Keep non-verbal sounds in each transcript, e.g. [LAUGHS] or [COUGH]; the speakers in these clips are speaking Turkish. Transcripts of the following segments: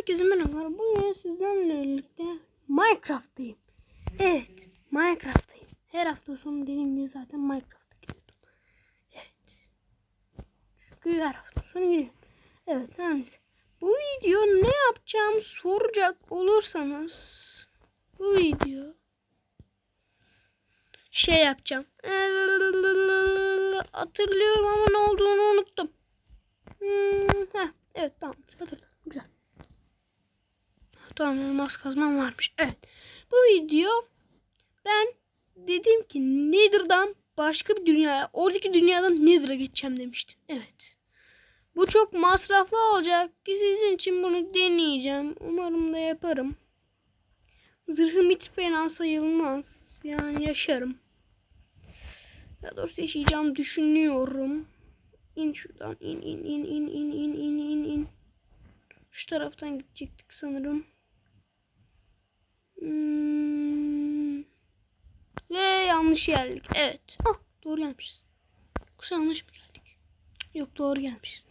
Herkese merhaba. Bugün sizlerle birlikte Minecraft'tayım. Evet, Minecraft'tayım. Her hafta sonu dediğim gibi zaten Minecraft'a giriyordum. Evet. Çünkü her hafta sonu giriyorum. Evet, neyse. Bu video ne yapacağımı soracak olursanız bu video şey yapacağım. [LAUGHS] Hatırlıyorum ama ne olduğunu unuttum. Hmm, heh, evet tamam hatırladım. Güzel. Tamam elmas kazmam varmış. Evet. Bu video ben dedim ki Nether'dan başka bir dünyaya, oradaki dünyadan Nether'a geçeceğim demiştim. Evet. Bu çok masraflı olacak ki sizin için bunu deneyeceğim. Umarım da yaparım. Zırhım hiç fena sayılmaz. Yani yaşarım. Daha doğrusu yaşayacağım düşünüyorum. İn şuradan. in in in in in in in in in. Şu taraftan gidecektik sanırım. Hmm. Ve yanlış geldik. Evet. Ah doğru gelmişiz. Yoksa yanlış mı geldik? Yok doğru gelmişiz.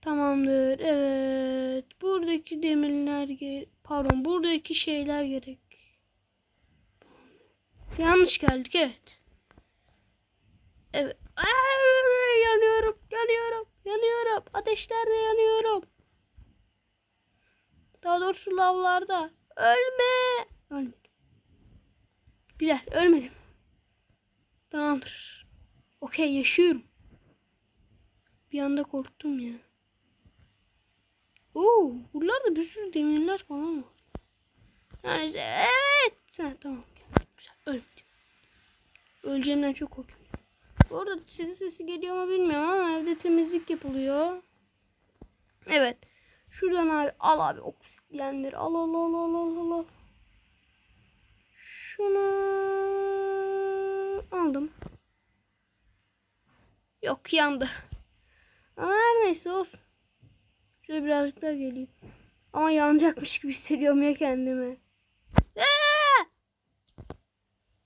Tamamdır. Evet. Buradaki demirler pardon buradaki şeyler gerek. Yanlış geldik evet. Evet. Aa, yanıyorum, yanıyorum, yanıyorum. Ateşlerde yanıyorum. Daha doğrusu lavlarda. Ölme. Ölmedim. Güzel, ölmedim. Tamamdır. Okey, yaşıyorum. Bir anda korktum ya. Oo, buralarda bir sürü demirler falan var. Neyse, evet. Ha, tamam. Güzel, ölmedim. Öleceğimden çok korkuyorum. Bu arada sizin sesi geliyor mu bilmiyorum ama evde temizlik yapılıyor. Evet. Şuradan abi al abi obsidyenleri al al al al al al Yok yandı. Ama her neyse olsun. Şöyle birazcık daha geleyim. Ama yanacakmış gibi hissediyorum ya kendimi. Ee!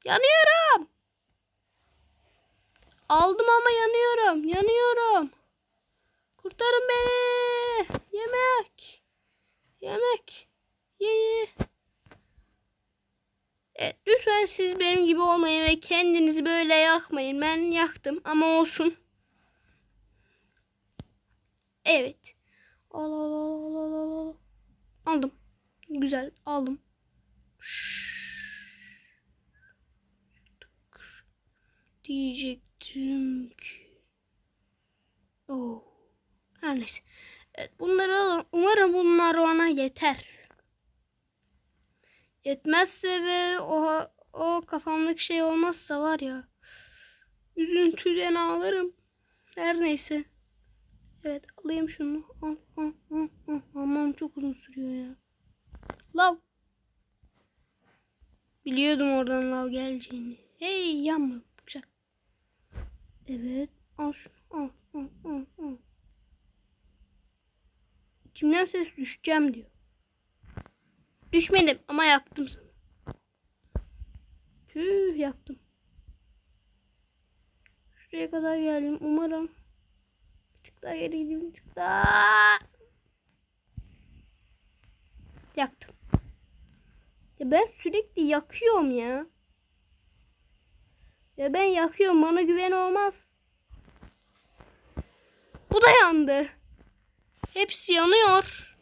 Yanıyorum. Aldım ama yanıyorum. Yanıyorum. Kurtarın beni. Yemek. Yemek. Ye ye. Evet, lütfen siz benim gibi olmayın ve kendinizi böyle yakmayın. Ben yaktım ama olsun. Evet. Al al al al al al. Aldım. Güzel aldım. Diyecektim ki. Oh. Her neyse. Evet, bunları alın. Umarım bunlar ona yeter. Yetmezse ve o, o kafamdaki şey olmazsa var ya. Üzüntüden ağlarım. Her neyse. Evet alayım şunu. Al, al, al, al. Aman çok uzun sürüyor ya. Lav. Biliyordum oradan lav geleceğini. Hey yanma. Güzel. Evet. Al şunu. Al, al, al, al. İçimden ses düşeceğim diyor. Düşmedim ama yaktım sana. Tüh yaktım. Şuraya kadar geldim. Umarım. Gideyim. Bir tık daha. Yaktım. Ya ben sürekli yakıyorum ya. Ya ben yakıyorum. Bana güven olmaz. Bu da yandı. Hepsi yanıyor.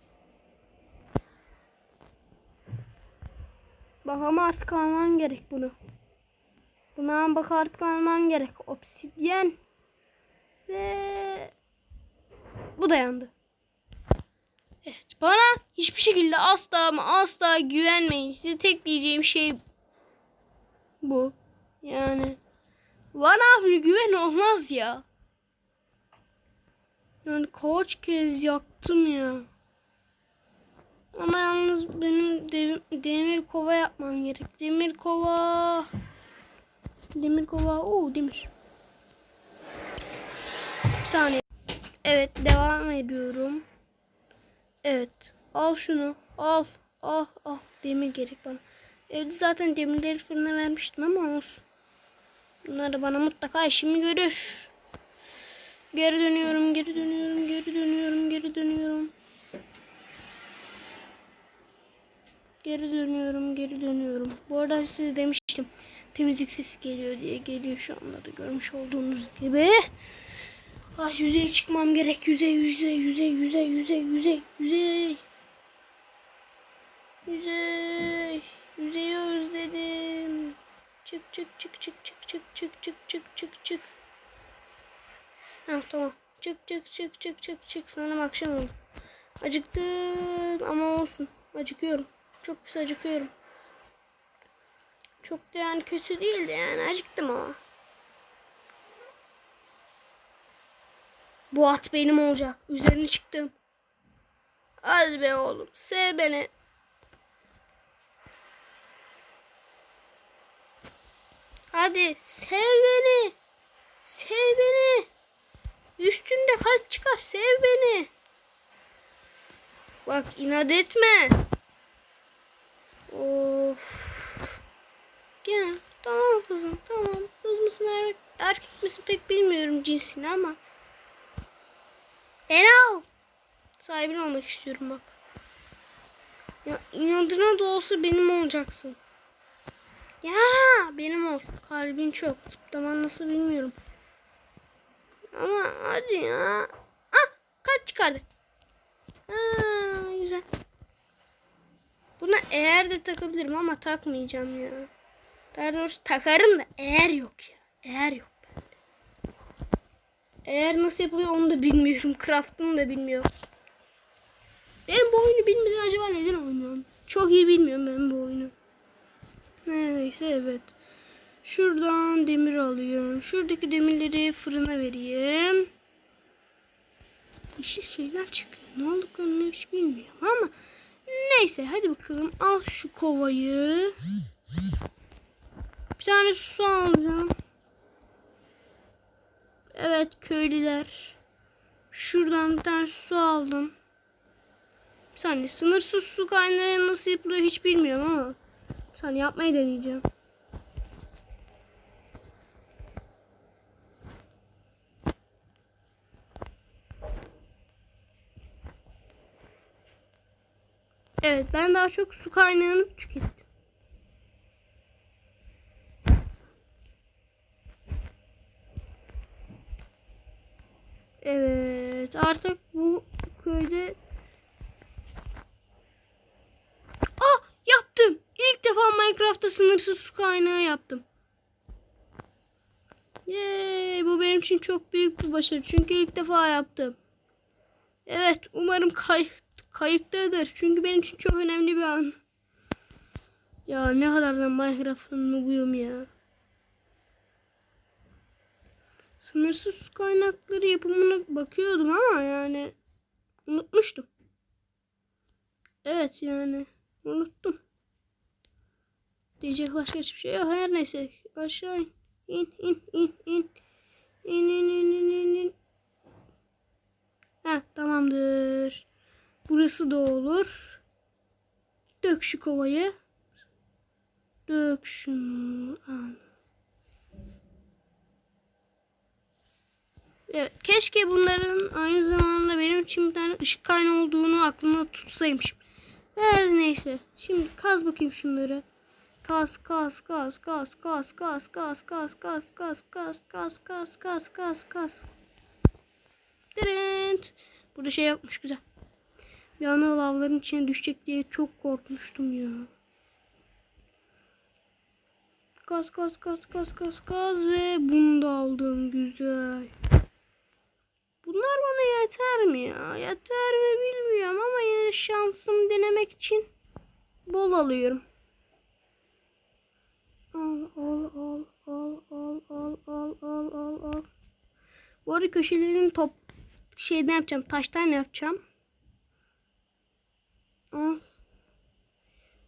Bak ama artık almam gerek bunu. Buna bak artık almam gerek. Obsidyen. Ve bu da yandı. Evet bana hiçbir şekilde asla ama asla güvenmeyin. Size tek diyeceğim şey bu. Yani bana güven olmaz ya. Yani kaç kez yaktım ya. Ama yalnız benim dev, demir kova yapmam gerek. Demir kova. Demir kova. Oo demir. Bir saniye. Evet devam ediyorum. Evet. Al şunu. Al. Al. Al. Demir gerek bana. Evde zaten demirleri fırına vermiştim ama olsun. Bunlar bana mutlaka işimi görür. Geri dönüyorum, geri dönüyorum, geri dönüyorum, geri dönüyorum. Geri dönüyorum, geri dönüyorum. Bu arada size demiştim. Temizlik sesi geliyor diye geliyor şu anda da görmüş olduğunuz gibi. Ah yüzeye çıkmam gerek. Yüzey, yüzey, yüzey, yüzey, yüzey, yüzey, yüzey. Yüzey. Yüzeyi özledim. Çık çık çık çık çık çık çık çık çık çık çık. Ha tamam. Çık çık çık çık çık çık. Sanırım akşam oldu. Acıktım ama olsun. Acıkıyorum. Çok pis acıkıyorum. Çok da yani kötü değildi yani acıktım ama. Bu at benim olacak. Üzerine çıktım. Hadi be oğlum. Sev beni. Hadi sev beni. Sev beni. Üstünde kalp çıkar. Sev beni. Bak inat etme. Of. Gel. Tamam kızım. Tamam. Kız mısın erkek, erkek misin pek bilmiyorum cinsini ama. Beni al. Sahibin olmak istiyorum bak. Ya inadına da olsa benim olacaksın. Ya benim ol. Kalbin çok. Zıplaman nasıl bilmiyorum. Ama hadi ya. Ah kalp çıkardı. Aa, güzel. Buna eğer de takabilirim ama takmayacağım ya. Daha doğrusu takarım da eğer yok ya. Eğer yok. Eğer nasıl yapılıyor onu da bilmiyorum. [LAUGHS] Craft'ını da bilmiyorum. Ben bu oyunu bilmeden acaba neden oynuyorum? Çok iyi bilmiyorum ben bu oyunu. Neyse evet. Şuradan demir alıyorum. Şuradaki demirleri fırına vereyim. Yeşil şeyler çıkıyor. Ne olduklarını hiç bilmiyorum ama neyse hadi bakalım al şu kovayı. Bir tane su alacağım. Evet köylüler. Şuradan bir tane su aldım. Bir saniye sınırsız su kaynağı nasıl yapılıyor hiç bilmiyorum ama. Bir saniye yapmayı deneyeceğim. Evet ben daha çok su kaynağını tükettim. Evet artık bu köyde Ah yaptım. İlk defa Minecraft'ta sınırsız su kaynağı yaptım. Yay, bu benim için çok büyük bir başarı. Çünkü ilk defa yaptım. Evet umarım kay kayıktadır. Çünkü benim için çok önemli bir an. Ya ne kadar da Minecraft'ın noobuyum ya. Sınırsız su kaynakları yapımına bakıyordum ama yani unutmuştum. Evet yani unuttum. Diyecek başka hiçbir şey yok. Her neyse aşağı in. İn in in in. İn in in in in. in. Heh, tamamdır. Burası da olur. Dök şu kovayı. Dök şunu. Al. Evet, keşke bunların aynı zamanda benim için bir tane ışık kaynağı olduğunu aklımda tutsaymışım. Her neyse. Şimdi kaz bakayım şunları. Kaz kaz kaz kaz kaz kaz kaz kaz kaz kaz kaz kaz kaz kaz kaz kaz. Dirent. Burada şey yapmış güzel. Bir anda lavların içine düşecek diye çok korkmuştum ya. Kaz kaz kaz kaz kaz kaz ve bunu da aldım güzel. Bunlar bana yeter mi ya? Yeter mi bilmiyorum ama yine şansım denemek için bol alıyorum. Al al al al al al al al al al. Bu arada köşelerini top şeyden yapacağım. Taştan yapacağım. Al.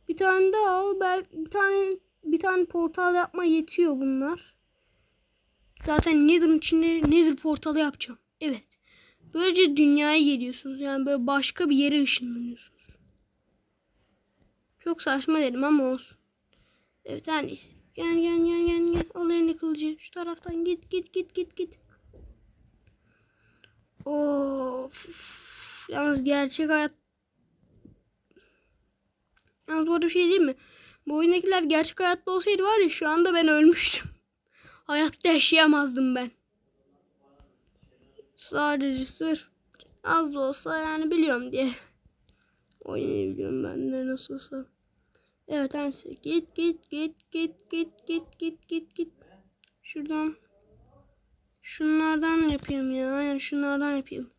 Bir tane daha al. Belki bir tane bir tane portal yapma yetiyor bunlar. Zaten Nether'ın içinde Nether portalı yapacağım. Evet. Böylece dünyaya geliyorsunuz. Yani böyle başka bir yere ışınlanıyorsunuz. Çok saçma dedim ama olsun. Evet her neyse. Gel gel gel gel gel. Al elini kılıcı. Şu taraftan git git git git git. Of. Yalnız gerçek hayat Yalnız bu arada bir şey diyeyim mi? Bu oyundakiler gerçek hayatta olsaydı var ya şu anda ben ölmüştüm. [LAUGHS] Hayatta yaşayamazdım ben. Sadece sırf az da olsa yani biliyorum diye. Oyunu biliyorum ben de nasılsa. Evet Hamsi git git git git git git git git git. Şuradan şunlardan yapayım ya. Aynen şunlardan yapayım.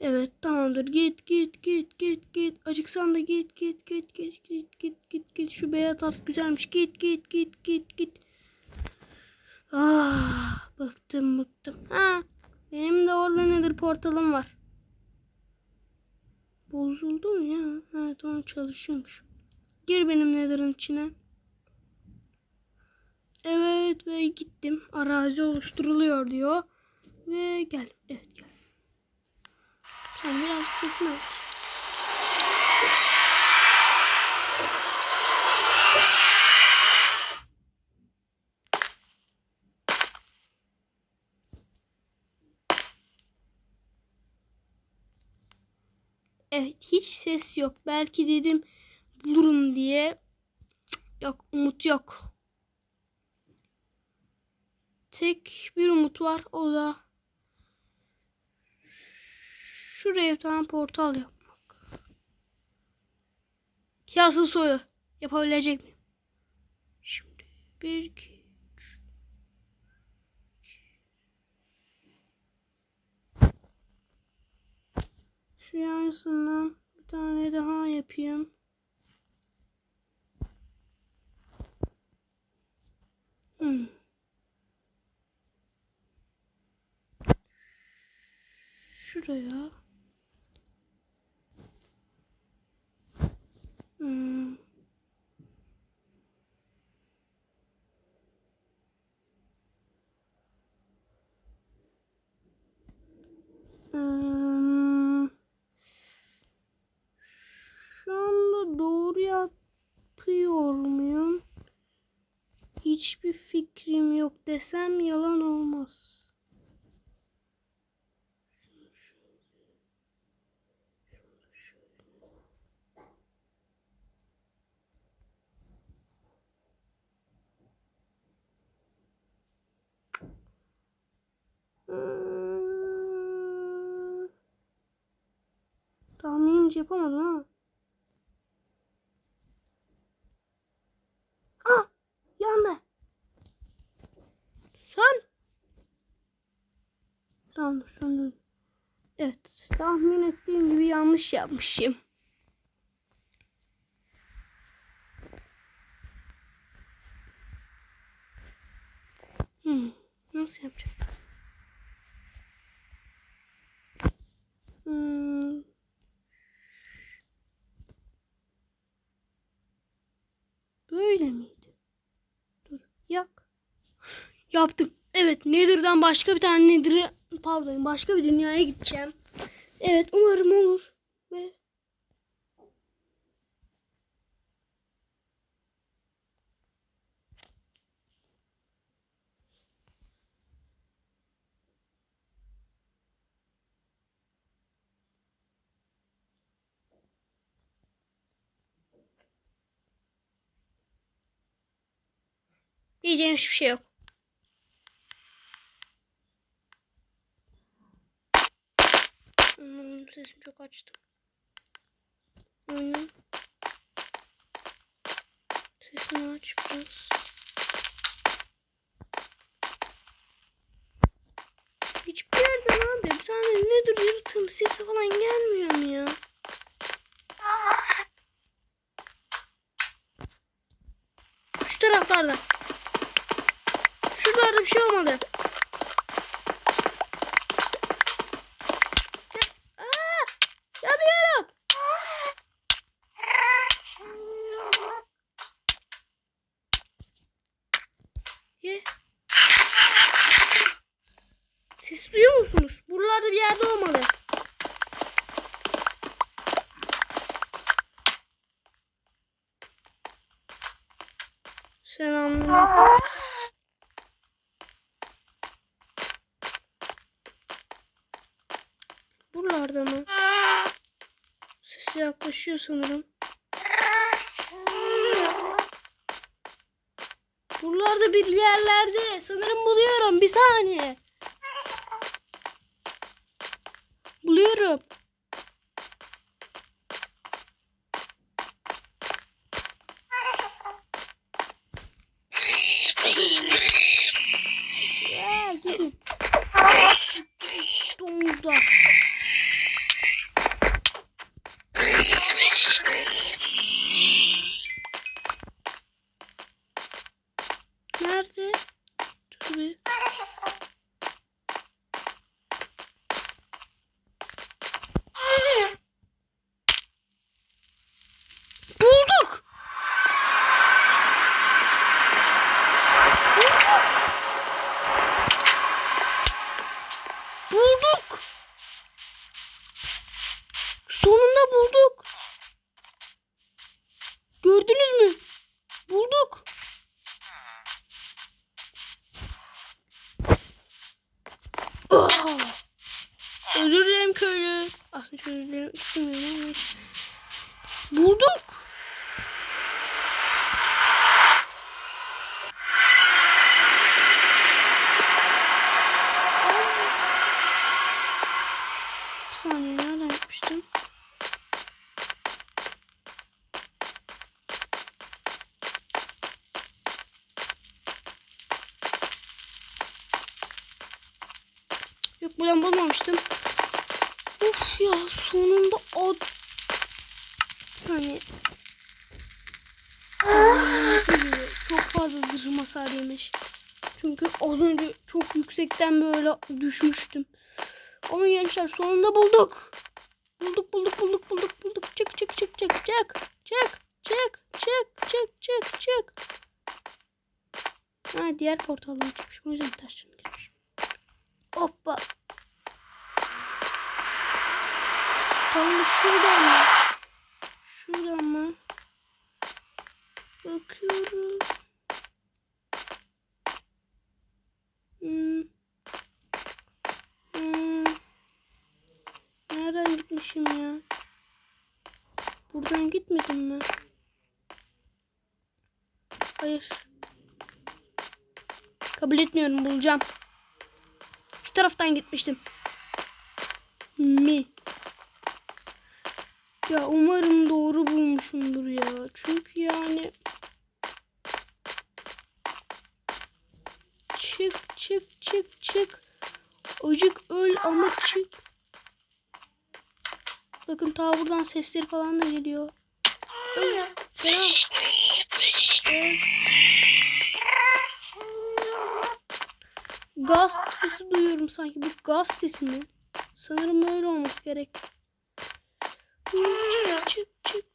Evet tamamdır. Git git git git git. Acıksan da git git git git git git git git. Şu beyaz at güzelmiş. Git git git git git. Ah bıktım bıktım. Ha benim de orada nedir portalım var. Bozuldu mu ya? Ha tamam çalışıyormuş. Gir benim nether'ın içine. Evet ve gittim. Arazi oluşturuluyor diyor. Ve gel. Evet gel. Sen biraz sesini aç. Evet hiç ses yok. Belki dedim bulurum diye. Yok umut yok. Tek bir umut var o da şuraya bir tane portal yapmak. Ki asıl soyu yapabilecek miyim? Şimdi bir iki Şu yansından bir tane daha yapayım. Hmm. Şuraya. Hmm. Hmm. Şu anda doğru yapıyor muyum? Hiçbir fikrim yok desem yalan olmaz. Tahminimce yapamadım ama. Ah! Yandı. Sön. Tamam dur söndüm. Evet tahmin ettiğim gibi yanlış yapmışım. Hmm, nasıl yapacağım? Hmm. Böyle miydi? Dur yak. Yaptım. Evet Nether'dan başka bir tane Nether'ı pardon başka bir dünyaya gideceğim. Evet umarım olur. Ve diyeceğim hiçbir şey yok. Hmm, sesimi çok açtım. Oyunun sesini aç biraz. Hiçbir yerden abi bir tane nedir yırtın sesi falan gelmiyor mu ya? Şu taraflarda. Şuralarda bir şey olmadı. Yaklaşıyor sanırım. Buralarda bir yerlerde. Sanırım buluyorum. Bir saniye. Buluyorum. Bulduk. Bulduk. Sonunda bulduk. Gördünüz mü? Bulduk. Oh! Özür dilerim köylü. Aslında çok özür dilerim istemiyorum ama. Bulduk. Bir saniye nereden gitmiştim? Yok buradan bulmamıştım. Of ya sonunda o... Bir saniye. Çok fazla zırhım hasar yemiş. Çünkü az önce çok yüksekten böyle düşmüştüm. Ama gençler sonunda bulduk. Bulduk bulduk bulduk bulduk bulduk. Çık çık çık çık çık. Çık çık çık çık çık çık. Ha diğer portaldan çıkmış. O yüzden ters girmiş. Hoppa. Tamam şuradan mı? Şuradan mı? Bakıyorum. Hmm. Hmm. Nereden gitmişim ya? Buradan gitmedim mi? Hayır. Kabul etmiyorum bulacağım. Şu taraftan gitmiştim. Mi? Ya umarım doğru bulmuşumdur ya. Çünkü yani çık çık çık çık. Acık öl ama çık. Bakın ta buradan sesleri falan da geliyor. Öl. Gaz sesi duyuyorum sanki. Bu gaz sesi mi? Sanırım öyle olması gerek. Çık çık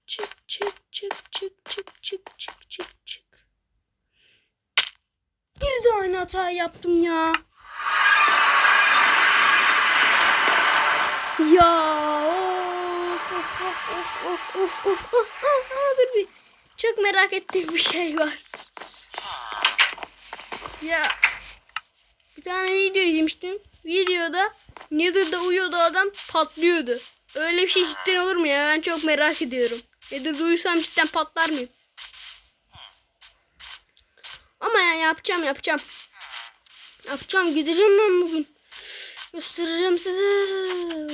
çık çık çık çık çık çık çık çık çık. Bir de aynı hata yaptım ya. Ya of of of of of of of dur bir. Çok merak ettiğim bir şey var. Ya bir tane video izlemiştim. Videoda Nether'da uyuyordu adam patlıyordu. Öyle bir şey cidden olur mu ya? Ben çok merak ediyorum. Nether'da uyusam cidden patlar mıyım? Ama ya yapacağım yapacağım. Yapacağım gideceğim ben bugün. Göstereceğim size.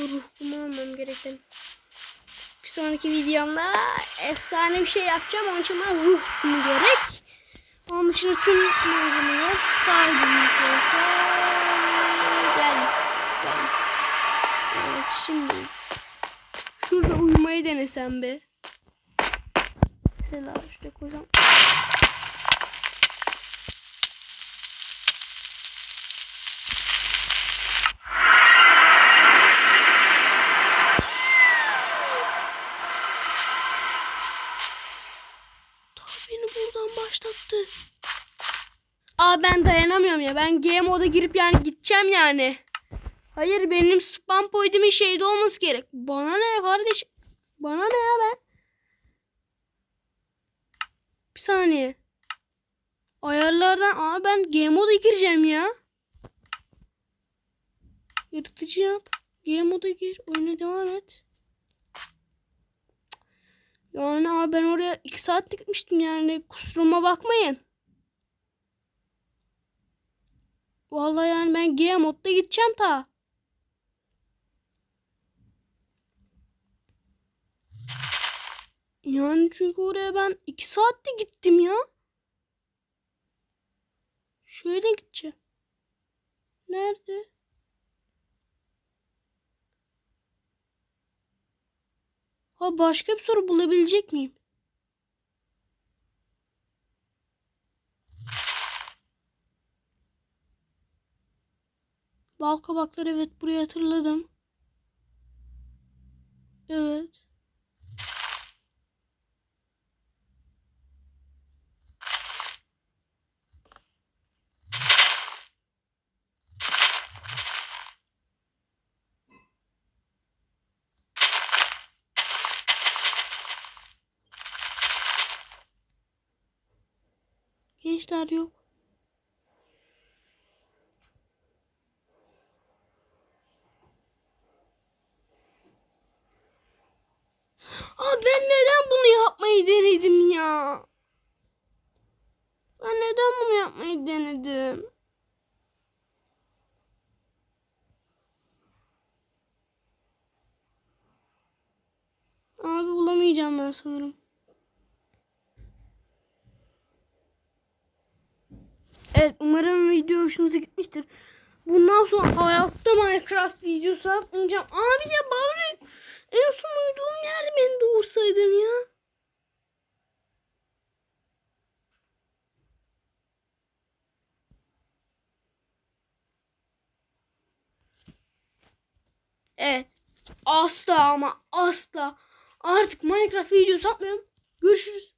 Ruhumu almam gereken. Bir sonraki videomda efsane bir şey yapacağım. Onun için bana ruhumu gerek. Onun için tüm malzemeler sahibimiz olsa gel. Gel. Evet şimdi denesem be. Ta beni buradan başlattı. Aa ben dayanamıyorum ya. Ben game moda girip yani gideceğim yani. Hayır benim spam point'imin şeyde olması gerek. Bana ne kardeş? Bana ne ya ben? Bir saniye. Ayarlardan aa ben game moda gireceğim ya. Yaratıcı yap. Game moda gir. Oyuna devam et. Yani abi ben oraya iki saat gitmiştim yani. Kusuruma bakmayın. Vallahi yani ben G modda gideceğim ta. Yani çünkü oraya ben iki saatte gittim ya. Şöyle gideceğim. Nerede? Ha başka bir soru bulabilecek miyim? Bal kabakları evet burayı hatırladım. Evet. Gençler yok. Aa ben neden bunu yapmayı denedim ya? Ben neden bunu yapmayı denedim? Abi bulamayacağım ben sanırım. Evet umarım video hoşunuza gitmiştir. Bundan sonra hayatta Minecraft videosu atmayacağım. Abi ya bari en son uyuduğum yerde beni doğursaydın ya. Evet. Asla ama asla artık Minecraft videosu atmıyorum. Görüşürüz.